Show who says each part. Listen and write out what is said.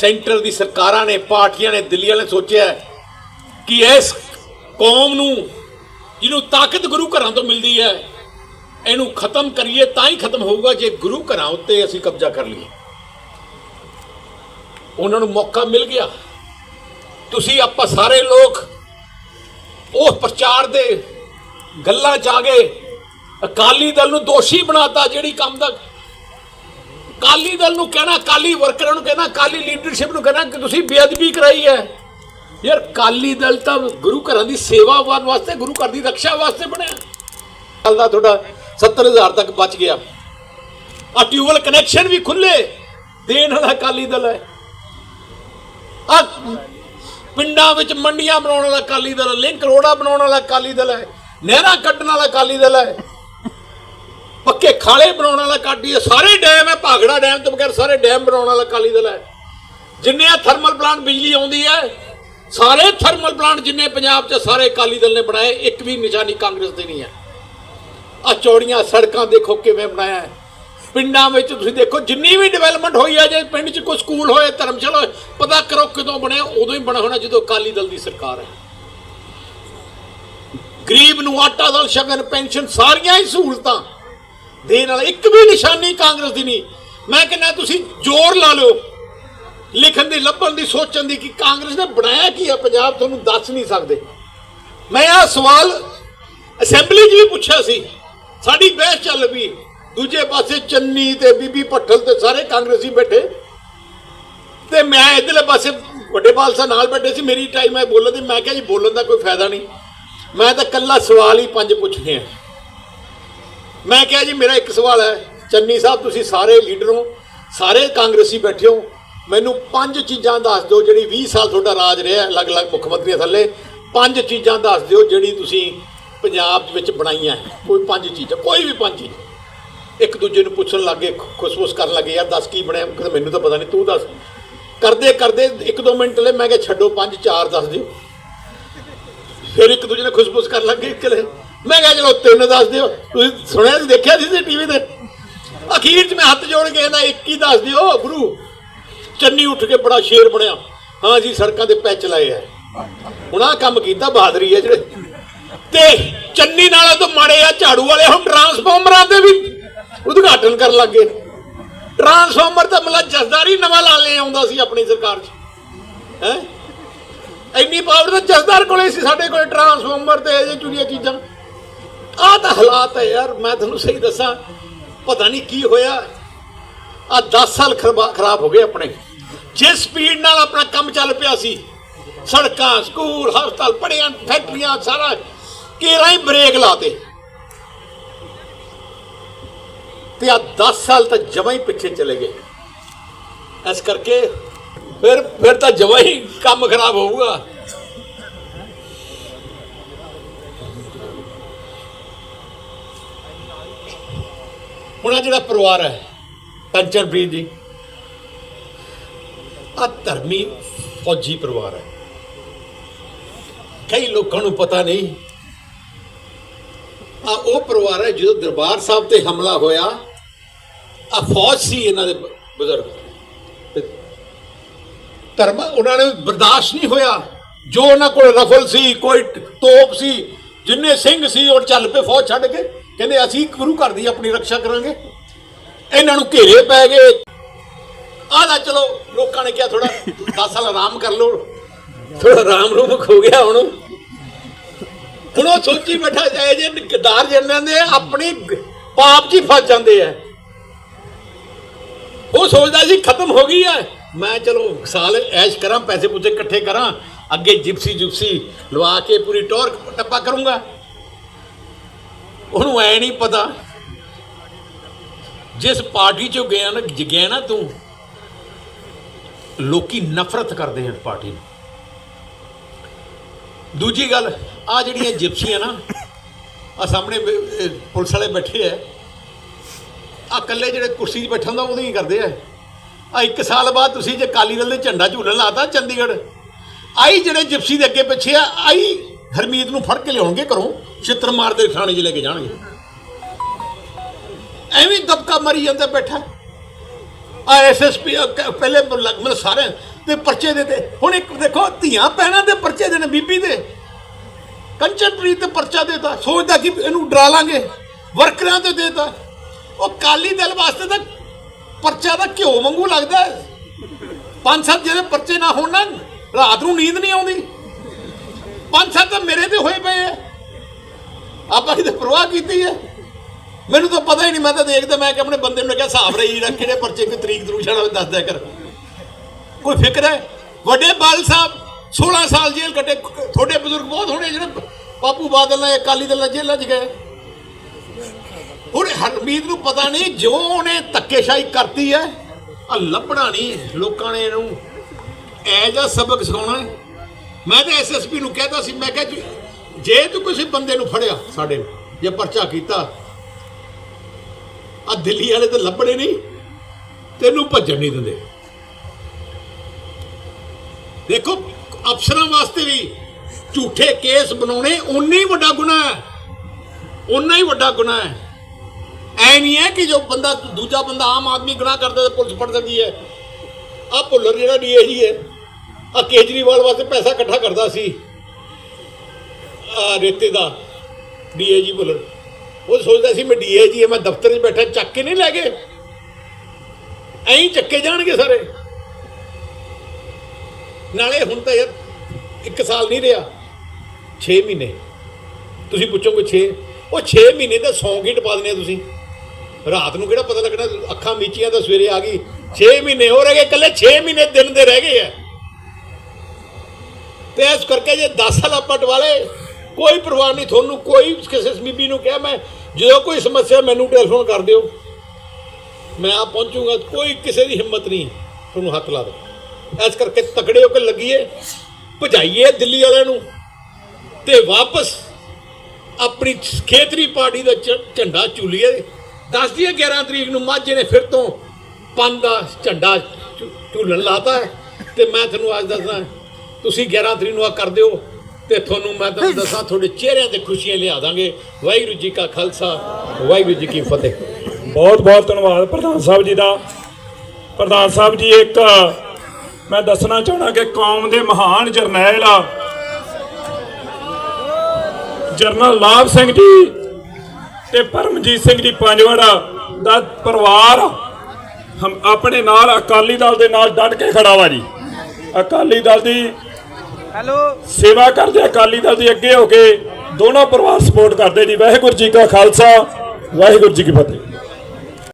Speaker 1: Centre ਦੀ ਸਰਕਾਰਾਂ ਨੇ, ਪਾਰਟੀਆਂ ਨੇ, ਦਿੱਲੀ ਵਾਲੇ ਨੇ ਸੋਚਿਆ ਕਿ ਇਸ ਕੌਮ ਨੂੰ, ਜਿਹਨੂੰ ਤਾਕਤ ਗੁਰੂ ਘਰਾਂ ਤੋਂ ਮਿਲਦੀ ਹੈ, ਇਹਨੂੰ ਖਤਮ ਕਰੀਏ ਤਾਂ ਹੀ ਖਤਮ ਹੋਊਗਾ ਜੇ ਗੁਰੂ ਘਰਾਂ ਉੱਤੇ ਅਸੀਂ ਕਬਜ਼ਾ ਕਰ ਲਈਏ। ਉਹਨਾਂ ਨੂੰ ਮੌਕਾ ਮਿਲ ਗਿਆ। ਤੁਸੀਂ ਆਪਾਂ ਸਾਰੇ ਲੋਕ ਉਸ ਪ੍ਰਚਾਰ ਦੇ ਗੱਲਾਂ ਚ ਆ ਗਏ। ਅਕਾਲੀ ਦਲ ਨੂੰ ਦੋਸ਼ੀ ਬਣਾਤਾ ਜਿਹੜੀ ਕੰਮ ਦਾ ਅਕਾਲੀ ਦਲ ਨੂੰ ਕਹਿਣਾ ਅਕਾਲੀ ਵਰਕਰਾਂ ਨੂੰ ਕਹਿਣਾ ਅਕਾਲੀ ਲੀਡਰਸ਼ਿਪ ਨੂੰ ਕਹਿਣਾ ਕਿ ਤੁਸੀਂ ਬੇਅਦਬੀ ਕਰਾਈ ਹੈ। ਯਾਰ ਅਕਾਲੀ ਦਲ ਤਾਂ ਗੁਰੂ ਘਰਾਂ ਦੀ ਸੇਵਾ ਵਾਸਤੇ ਗੁਰੂ ਘਰ ਦੀ ਰੱਖਿਆ ਵਾਸਤੇ ਬਣਿਆ। ਸਾਲ ਦਾ ਤੁਹਾਡਾ 70000 ਤੱਕ ਬਚ ਗਿਆ। ਆ ਟਿਊਬਲ ਕਨੈਕਸ਼ਨ ਵੀ ਖੁੱਲੇ ਦੇਣ ਵਾਲਾ ਅਕਾਲੀ ਦਲ ਹੈ। ਆ ਪਿੰਡਾਂ ਵਿੱਚ ਮੰਡੀਆਂ ਬਣਾਉਣ ਵਾਲਾ ਅਕਾਲੀ ਦਲ ਹੈ, ਲਿੰਕ ਰੋੜਾ ਬਣਾਉਣ ਵਾਲਾ ਅਕਾਲੀ ਦਲ ਹੈ ਨਹਿਰਾਂ ਕੱਢਣ ਵਾਲਾ ਅਕਾਲੀ ਦਲ ਹੈ। ਪੱਕੇ ਖਾਲੇ ਬਣਾਉਣ ਵਾਲਾ ਕਾਡੀ ਸਾਰੇ ਡੈਮ ਹੈ ਭਾਗੜਾ ਡੈਮ ਤੋਂ ਬਗੈਰ ਸਾਰੇ ਡੈਮ ਬਣਾਉਣ ਵਾਲਾ ਅਕਾਲੀ ਦਲ ਹੈ। ਜਿੰਨੇ ਆ ਥਰਮਲ ਪਲਾਂਟ ਬਿਜਲੀ ਆਉਂਦੀ ਹੈ ਸਾਰੇ ਥਰਮਲ ਪਲਾਂਟ ਜਿੰਨੇ ਪੰਜਾਬ 'ਚ ਸਾਰੇ ਅਕਾਲੀ ਦਲ ਨੇ ਬਣਾਏ ਇੱਕ ਵੀ ਨਿਸ਼ਾਨੀ ਕਾਂਗਰਸ ਦੀ ਨਹੀਂ ਹੈ। ਆ ਚੌੜੀਆਂ ਸੜਕਾਂ ਦੇਖੋ ਕਿਵੇਂ ਬਣਾਇਆ ਹੈ। ਪਿੰਡਾਂ ਵਿੱਚ ਤੁਸੀਂ ਦੇਖੋ ਜਿੰਨੀ ਵੀ ਡਿਵੈਲਪਮੈਂਟ ਹੋਈ ਹੈ ਜੇ ਪਿੰਡ 'ਚ ਕੋਈ ਸਕੂਲ ਹੋਏ ਧਰਮਸ਼ਾਲਾ ਹੋਏ, ਪਤਾ ਕਰੋ ਕਿਦੋਂ ਬਣਿਆ ਉਦੋਂ ਹੀ ਬਣਾ ਹੋਣਾ ਜਦੋਂ ਅਕਾਲੀ ਦਲ ਦੀ ਸਰਕਾਰ ਹੈ। ਗਰੀਬ ਨੂੰ ਆਟਾ ਦਾਲ ਸ਼ਗਨ ਪੈਨਸ਼ਨ ਸਾਰੀਆਂ ਹੀ ਸਹੂਲਤਾਂ। ਦੇਣ ਵਾਲਾ ਇੱਕ ਵੀ ਨਿਸ਼ਾਨੀ ਕਾਂਗਰਸ ਦੀ ਨਹੀਂ। ਮੈਂ ਕਹਿੰਦਾ ਤੁਸੀਂ ਜ਼ੋਰ ਲਾ ਲਓ। ਲਿਖਣ ਦੀ, ਲੱਭਣ ਦੀ, ਸੋਚਣ ਦੀ ਕਿ ਕਾਂਗਰਸ ਨੇ ਬਣਾਇਆ ਕੀ ਆ ਪੰਜਾਬ, ਤੁਹਾਨੂੰ ਦੱਸ ਨਹੀਂ ਸਕਦੇ। ਮੈਂ ਆ ਸਵਾਲ ਅਸੈਂਬਲੀ 'ਚ ਵੀ ਪੁੱਛਿਆ ਸੀ। ਸਾਡੀ ਬਹਿਸ ਚੱਲ ਪਈ। ਦੂਜੇ ਪਾਸੇ ਚੰਨੀ ਤੇ ਬੀਬੀ ਪੱਠਲ ਤੇ ਸਾਰੇ ਕਾਂਗਰਸੀ ਬੈਠੇ। ਤੇ ਮੈਂ ਇਧਰਲੇ ਪਾਸੇ ਵੱਡੇ ਪਾਲਸਾ ਨਾਲ ਬੈਠੇ ਸੀ। ਮੇਰੀ ਟਾਈਮ ਹੈ ਬੋਲਣ ਦੀ, ਮੈਂ ਕਿਹਾ ਜੀ ਬੋਲਣ ਦਾ ਕੋਈ ਫਾਇਦਾ ਨਹੀਂ। ਮੈਂ ਤਾਂ ਕੱਲਾ ਸਵਾਲ ਹੀ ਪੰਜ ਪੁੱਛਣੇ ਆ। ਮੈਂ ਕਿਹਾ ਜੀ, ਮੇਰਾ ਇੱਕ ਸਵਾਲ ਹੈ। ਚੰਨੀ ਸਾਹਿਬ, ਤੁਸੀਂ ਸਾਰੇ ਲੀਡਰ ਹੋ, ਸਾਰੇ ਕਾਂਗਰਸੀ ਬੈਠੇ ਹੋ। ਮੈਨੂੰ ਪੰਜ ਚੀਜ਼ਾਂ ਦੱਸ ਦਿਓ ਜਿਹੜੀ 20 ਸਾਲ ਤੁਹਾਡਾ ਰਾਜ ਰਿਹਾ ਅਲੱਗ-ਅਲੱਗ ਮੁੱਖ ਮੰਤਰੀਆਂ ਥੱਲੇ। ਪੰਜ ਚੀਜ਼ਾਂ ਦੱਸ ਦਿਓ ਜਿਹੜੀ ਤੁਸੀਂ ਪੰਜਾਬ ਵਿੱਚ ਬਣਾਈਆਂ ਕੋਈ ਪੰਜ ਚੀਜ਼ਾਂ, ਕੋਈ ਵੀ ਪੰਜ ਚੀਜ਼। ਇੱਕ ਦੂਜੇ ਨੂੰ ਪੁੱਛਣ ਲੱਗੇ ਖੁਸਫੁਸ ਕਰਨ ਲੱਗੇ, ਯਾਰ ਦੱਸ ਕੀ ਬਣਿਆ? ਕਹਿੰਦਾ, ਮੈਨੂੰ ਤਾਂ ਪਤਾ ਨਹੀਂ, ਤੂੰ ਦੱਸ। ਕਰਦੇ ਕਰਦੇ ਇੱਕ ਦੋ ਮਿੰਟ ਲੈ, ਮੈਂ ਕਿਹਾ, ਛੱਡੋ ਪੰਜ, ਚਾਰ ਦੱਸ ਦਿਓ। ਫਿਰ ਇੱਕ ਦੂਜੇ ਨੇ ਖੁਸਫੁਸ ਕਰਨ ਲੱਗੇ ਕਿਲੇ ਮੈਂ ਕਿਹਾ ਚਲੋ ਤਿੰਨ ਦੱਸ ਦਿਓ। ਤੁਸੀਂ ਸੁਣਿਆ ਸੀ, ਦੇਖਿਆ ਸੀ ਟੀਵੀ ਤੇ? ਅਖੀਰ 'ਚ ਮੈਂ ਹੱਥ ਜੋੜ ਕੇ ਕਹਿੰਦਾ, ਇੱਕ ਹੀ ਦੱਸ ਦਿਓ, ਗੁਰੂ। ਚੰਨੀ ਉੱਠ ਕੇ ਬੜਾ ਸ਼ੇਰ ਬਣਿਆ। ਹਾਂ ਜੀ, ਸੜਕਾਂ ਦੇ ਪੈਚ ਲਾਏ ਆ। ਹੁਣ ਆਹ ਕੰਮ ਕੀਤਾ, ਬਹਾਦਰੀ ਹੈ ਜਿਹੜੇ। ਤੇ ਚੰਨੀ ਨਾਲਾ ਤੋਂ ਮਾੜੇ ਆ, ਝਾੜੂ ਵਾਲੇ। ਹੁਣ ਟਰਾਂਸਫਾਰਮਰਾਂ ਦੇ ਵੀ ਉਦਘਾਟਨ ਕਰਨ ਲੱਗੇ ਟਰਾਂਸਫਾਰਮਰ ਤਾਂ ਮਤਲਬ ਜਸਦਾਰੀ ਨਵਾਂ ਲਾ ਲੈ ਆਉਂਦਾ ਸੀ ਆਪਣੀ ਸਰਕਾਰ 'ਚ। ਹੈ? ਇੰਨੀ ਪਾਵਰ ਤਾਂ ਜਸਦਾਰ ਕੋਲੇ ਸੀ, ਸਾਡੇ ਕੋਲੇ ਟਰਾਂਸਫਾਰਮਰ ਤੇ ਇਹ ਚੁਰੀਆਂ ਚੀਜ਼ਾਂ। ਆਹ ਤਾਂ ਹਾਲਾਤ ਹੈ ਯਾਰ, ਮੈਂ ਤੁਹਾਨੂੰ ਸਹੀ ਦੱਸਾਂ, ਪਤਾ ਨਹੀਂ ਕੀ ਹੋਇਆ। ਆ 10 ਸਾਲ ਖਰਬਾ- ਖਰਾਬ ਹੋ ਗਏ ਆਪਣੇ। ਜਿਸ ਸਪੀਡ ਨਾਲ ਆਪਣਾ ਕੰਮ ਚੱਲ ਪਿਆ ਸੀ, ਸੜਕਾਂ, ਸਕੂਲ, ਹਸਪਤਾਲ ਪੜੀਆਂ ਫੈਕਟਰੀਆਂ, ਸਾਰਾ ਕੇਰਾਂ ਹੀ ਬ੍ਰੇਕ ਲਾਤੇ। ਤੇ ਆ 10 ਸਾਲ ਤਾਂ ਜਮਾ ਹੀ ਪਿੱਛੇ ਚਲੇ ਗਏ। ਇਸ ਕਰਕੇ ਫਿਰ ਫਿਰ ਤਾਂ ਜਮਾ ਹੀ ਕੰਮ ਖਰਾਬ ਹੋਊਗਾ। ਹੁਣ ਜਿਹੜਾ ਪਰਿਵਾਰ ਹੈ ਕੰਚਨਪ੍ਰੀਤ ਜੀ ਆ ਧਰਮੀ ਫੌਜੀ ਪਰਿਵਾਰ ਹੈ। ਕਈ ਲੋਕਾਂ ਨੂੰ ਪਤਾ ਨਹੀਂ ਆ ਉਹ ਪਰਿਵਾਰ ਹੈ ਜਦੋਂ ਦਰਬਾਰ ਸਾਹਿਬ ਤੇ ਹਮਲਾ ਹੋਇਆ ਆ ਫੌਜ ਸੀ ਇਹਨਾਂ ਦੇ ਬਜ਼ੁਰਗ। ਧਰਮ, ਉਹਨਾਂ ਨੇ ਬਰਦਾਸ਼ਤ ਨਹੀਂ ਹੋਇਆ। ਜੋ ਉਹਨਾਂ ਕੋਲ ਰਫਲ ਸੀ, ਕੋਈ ਤੋਪ ਸੀ, ਜਿੰਨੇ ਸਿੰਘ ਸੀ, ਉਹ ਚੱਲ ਪਏ ਫੌਜ ਛੱਡ ਕੇ। ਕਹਿੰਦੇ ਅਸੀਂ ਗੁਰੂ ਘਰ ਦੀ ਆਪਣੀ ਰੱਖਿਆ ਕਰਾਂਗੇ। ਇਹਨਾਂ ਨੂੰ ਘੇਰੇ ਪੈ ਗਏ। ਆਹ ਨਾ ਚਲੋ, ਲੋਕਾਂ ਨੇ ਕਿਹਾ ਥੋੜਾ 10 ਸਾਲ ਆਰਾਮ ਕਰ ਲਓ। ਥੋੜਾ ਆਰਾਮ ਰੂਪ ਹੋ ਗਿਆ ਹੁਣ। ਹੁਣ ਉਹ ਸੋਚੀ ਬੈਠਾ ਜਾਏ ਜੇ ਗਦਾਰ ਜਨਾਂ ਦੇ ਆਪਣੀ ਪਾਪ 'ਚ ਹੀ ਫਸ ਜਾਂਦੇ ਆ। ਉਹ ਸੋਚਦਾ ਸੀ ਖਤਮ ਹੋ ਗਈ ਹੈ ਮੈਂ ਚਲੋ ਸਾਲ ਐਸ਼ ਕਰਾਂ, ਪੈਸੇ ਪੂਸੇ ਇਕੱਠੇ ਕਰਾਂ। ਅੱਗੇ ਜਿਪਸੀ ਜੁਪਸੀ ਲਵਾ ਕੇ ਪੂਰੀ ਟੌਰ ਟੱਪਾ ਕਰੂੰਗਾ। ਉਹਨੂੰ ਐ ਨਹੀਂ ਪਤਾ। ਜਿਸ ਪਾਰਟੀ 'ਚੋਂ ਗਿਆ ਨਾ ਗਿਆ ਨਾ ਤੂੰ, ਲੋਕੀ ਨਫ਼ਰਤ ਕਰਦੇ ਹਨ ਪਾਰਟੀ ਨੂੰ। ਦੂਜੀ ਗੱਲ ਆ ਜਿਹੜੀਆਂ ਜਿਪਸੀਆਂ ਨਾ ਆ ਸਾਹਮਣੇ ਪੁਲਿਸ ਵਾਲੇ ਬੈਠੇ ਆ ਆ ਇਕੱਲੇ ਜਿਹੜੇ ਕੁਰਸੀ 'ਤੇ ਬੈਠਾ ਹੁੰਦਾ ਉਹਦੇ ਹੀ ਕਰਦੇ ਆ? ਆ ਇੱਕ ਸਾਲ ਬਾਅਦ ਤੁਸੀਂ ਜੇ ਕਾਲੀ ਦਲ ਦੇ ਝੰਡਾ ਝੂਲਣ ਲਾਤਾ ਚੰਡੀਗੜ੍ਹ ਆਈ ਜਿਹੜੇ ਜਿਪਸੀ ਦੇ ਅੱਗੇ ਪਿੱਛੇ ਆ ਆਈ ਹਰਮੀਤ ਨੂੰ ਫੜ ਕੇ ਲਿਆਉਣਗੇ ਘਰੋਂ, ਛਿੱਤਰ ਮਾਰਦੇ ਥਾਣੇ 'ਚ ਲੈ ਕੇ ਜਾਣਗੇ। ਐਵੇਂ ਦਬਕਾ ਮਰੀ ਜਾਂਦਾ ਬੈਠਾ। ਆ ਐਸਐਸਪੀ ਪਹਿਲੇ ਮਤਲਬ ਸਾਰੇ ਤੇ ਪਰਚੇ ਦੇ ਤੇ। ਹੁਣ ਇੱਕ ਦੇਖੋ, ਧੀਆਂ ਪੈਣਾ ਦੇ ਪਰਚੇ ਦੇ ਨੇ ਬੀਬੀ ਦੇ। ਕੰਚਨਪ੍ਰੀਤ ਤੇ ਪਰਚਾ ਦੇਤਾ, ਸੋਚਦਾ ਕਿ ਇਹਨੂੰ ਡਰਾ ਲਾਂਗੇ। ਵਰਕਰਾਂ ਤੇ ਦੇਤਾ। ਉਹ ਕਾਲੀ ਦਲ ਵਾਸਤੇ ਤਾਂ ਪਰਚਾ ਦਾ ਘਿਓ ਵਾਂਗੂ ਲੱਗਦਾ। ਪੰਜ ਸੱਤ ਜਿਹੜੇ ਪਰਚੇ ਨਾ ਹੋਣ ਨਾ, ਰਾਤ ਨੂੰ ਨੀਂਦ ਨਹੀਂ ਆਉਂਦੀ। ਪੰਜ ਸੱਤ ਤਾਂ ਮੇਰੇ ਤੇ ਹੋਏ ਪਏ ਆ। ਆਪਾਂ ਕਿਤੇ ਪਰਵਾਹ ਕੀਤੀ ਹੈ ਮੈਨੂੰ ਤਾਂ ਪਤਾ ਹੀ ਨਹੀਂ, ਮੈਂ ਤਾਂ ਦੇਖਦਾ, ਮੈਂ ਕਿ ਆਪਣੇ ਬੰਦੇ ਨੂੰ ਕਿਹਾ ਹਿਸਾਬ ਰਹੀ ਜਿਹੜਾ ਕਿਹੜੇ ਪਰਚੇ ਕੋਈ ਤਰੀਕ ਦਰੂਸ਼ਣ ਵਾਲੇ ਦੱਸ ਦਿਆ ਕਰ। ਕੋਈ ਫਿਕਰ ਹੈ? ਵੱਡੇ ਬਾਲ ਸਾਹਿਬ 16 ਸਾਲ ਜੇਲ੍ਹ ਕੱਟੇ, ਤੁਹਾਡੇ ਬਜ਼ੁਰਗ ਬਹੁਤ ਹੋਣੇ ਜਿਹੜੇ ਬਾਪੂ ਬਾਦਲ ਨਾਲ ਅਕਾਲੀ ਦਲ ਨਾਲ ਜੇਲ੍ਹਾਂ 'ਚ ਗਏ। ਹੁਣ ਹਰਮੀਤ ਨੂੰ ਪਤਾ ਨਹੀਂ ਜੋ ਉਹਨੇ ਧੱਕੇਸ਼ਾਹੀ ਕਰਤੀ ਹੈ ਆ ਲੱਭਣਾ ਨਹੀਂ ਲੋਕਾਂ ਨੇ ਇਹਨੂੰ। ਐ ਜਿਹਾ ਸਬਕ ਸਿਖਾਉਣਾ ਹੈ। ਮੈਂ ਤਾਂ ਐਸਐਸਪੀ ਨੂੰ ਕਹਿਤਾ ਸੀ ਮੈਂ ਕਿਹਾ ਜੇ ਤੂੰ ਕਿਸੇ ਬੰਦੇ ਨੂੰ ਫੜਿਆ ਸਾਡੇ ਨੂੰ, ਜੇ ਪਰਚਾ ਕੀਤਾ ਆ ਦਿੱਲੀ ਵਾਲੇ ਤਾਂ ਲੱਭਣੇ ਨਹੀਂ ਤੈਨੂੰ ਭੱਜਣ ਨਹੀਂ ਦਿੰਦੇ। ਦੇਖੋ ਅਫਸਰਾਂ ਵਾਸਤੇ ਵੀ ਝੂਠੇ ਕੇਸ ਬਣਾਉਣੇ ਉਨਾ ਹੀ ਵੱਡਾ ਗੁਨਾਹ ਹੈ ਉਨਾ ਹੀ ਵੱਡਾ ਗੁਨਾਹ ਹੈ। ਐ ਨਹੀਂ ਹੈ ਕਿ ਜੋ ਬੰਦਾ ਦੂਜਾ ਬੰਦਾ ਆਮ ਆਦਮੀ ਗੁਨਾਹ ਕਰਦਾ ਤਾਂ ਪੁਲਿਸ ਫੜ ਸਕਦੀ ਹੈ। ਆ ਭੁੱਲਰ ਜਿਹੜਾ ਡੀਏਜੀ ਹੈ। ਆ ਕੇਜਰੀਵਾਲ ਵਾਸਤੇ ਪੈਸਾ ਇਕੱਠਾ ਕਰਦਾ ਸੀ। ਆ ਰੇਤੇ ਦਾ ਡੀਏਜੀ ਭੁੱਲਰ ਉਹ ਸੋਚਦਾ ਸੀ, ਮੈਂ ਡੀਏਜੀ ਹਾਂ ਮੈਂ ਦਫ਼ਤਰ 'ਚ ਬੈਠਾ, ਚੱਕ ਕੇ ਨਹੀਂ ਲੈ ਗਏ? ਐਂ ਚੱਕੇ ਜਾਣਗੇ ਸਾਰੇ। ਨਾਲੇ ਹੁਣ ਤਾਂ ਯਾਰ, ਇੱਕ ਸਾਲ ਨਹੀਂ ਰਿਹਾ। 6 ਮਹੀਨੇ। ਤੁਸੀਂ ਪੁੱਛੋਗੇ 6 ਉਹ 6 ਮਹੀਨੇ ਤਾਂ ਸੌਂ ਕੇ ਟਪਾ ਦਿੰਦੇ ਤੁਸੀਂ। ਰਾਤ ਨੂੰ ਕਿਹੜਾ ਪਤਾ ਲੱਗਣਾ, ਅੱਖਾਂ ਮੀਚੀਆਂ ਤਾਂ ਸਵੇਰੇ ਆ ਗਈ। 6 ਮਹੀਨੇ ਹੋ ਰਹਿ ਗਏ, ਇਕੱਲੇ 6 ਮਹੀਨੇ ਦਿਨ ਦੇ ਰਹਿ ਗਏ ਆ। ਤੇ ਇਸ ਕਰਕੇ ਜੇ 10 ਸਾਲ ਆਪਾਂ ਟਵਾਲੇ, ਕੋਈ ਪਰਵਾਹ ਨਹੀਂ, ਤੁਹਾਨੂੰ ਕੋਈ ਕਿਸੇ ਬੀਬੀ ਨੂੰ ਕਿਹਾ ਮੈਂ, ਜਦੋਂ ਕੋਈ ਸਮੱਸਿਆ ਮੈਨੂੰ ਟੈਲੀਫੋਨ ਕਰ ਦਿਓ। ਮੈਂ ਆ ਪਹੁੰਚੂਗਾ, ਕੋਈ ਕਿਸੇ ਦੀ ਹਿੰਮਤ ਨਹੀਂ, ਤੁਹਾਨੂੰ ਹੱਥ ਲਾ ਦੇ ਇਸ ਕਰਕੇ ਤਕੜੇ ਹੋ ਕੇ ਲੱਗੀਏ, ਭਜਾਈਏ ਦਿੱਲੀ ਵਾਲਿਆਂ ਨੂੰ ਤੇ ਵਾਪਸ ਆਪਣੀ ਖੇਤਰੀ ਪਾਰਟੀ ਦਾ ਝੰਡਾ ਝੂਲੀਏ। ਦੱਸ ਦਈਏ 11 ਤਰੀਕ ਨੂੰ ਮਾਝੇ ਨੇ ਫਿਰ ਤੋਂ ਪੰਨ ਦਾ ਝੰਡਾ ਝੂਲਣ ਲਾਤਾ ਹੈ। ਤੇ ਮੈਂ ਤੁਹਾਨੂੰ ਅੱਜ ਦੱਸਦਾ ਤੁਸੀਂ 11 ਤਰੀਕ ਨੂੰ ਆ ਕਰ ਦਿਓ ਤੇ ਤੁਹਾਨੂੰ ਮੈਂ ਤੁਹਾਨੂੰ ਦੱਸਾਂ ਤੁਹਾਡੇ ਚਿਹਰਿਆਂ ਤੇ ਖੁਸ਼ੀਆਂ ਲਿਆ ਦਾਂਗੇ। ਵਾਹਿਗੁਰੂ ਜੀ ਕਾ ਖਾਲਸਾ ਵਾਹਿਗੁਰੂ ਜੀ ਕੀ ਫਤਿਹ।
Speaker 2: ਬਹੁਤ ਬਹੁਤ ਧੰਨਵਾਦ ਪ੍ਰਧਾਨ ਸਾਹਿਬ ਜੀ ਦਾ। ਪ੍ਰਧਾਨ ਸਾਹਿਬ ਜੀ ਇੱਕ ਮੈਂ ਦੱਸਣਾ ਚਾਹਣਾ ਕਿ ਕੌਮ ਦੇ ਮਹਾਨ ਜਰਨੈਲ ਆ। ਜਰਨਲ ਲਾਭ ਸਿੰਘ ਜੀ ਤੇ ਪਰਮਜੀਤ ਸਿੰਘ ਜੀ ਪੰਜਵੜਾ ਦਾ ਪਰਿਵਾਰ ਹਮ ਆਪਣੇ ਨਾਲ ਅਕਾਲੀ ਦਲ ਦੇ ਨਾਲ ਡਟ ਕੇ ਖੜਾ ਵਾ ਜੀ। ਅਕਾਲੀ ਦਲ ਦੀ ਸੇਵਾ ਕਰਦੇ ਅਕਾਲੀ ਦਲ ਦੀ ਅੱਗੇ ਹੋ ਕੇ ਦੋਨੋਂ ਪਰਿਵਾਰ ਸਪੋਰਟ ਕਰਦੇ ਜੀ ਵਾਹਿਗੁਰੂ ਜੀ ਕਾ ਖਾਲਸਾ, ਵਾਹਿਗੁਰੂ ਜੀ ਕੀ ਫਤਿਹ।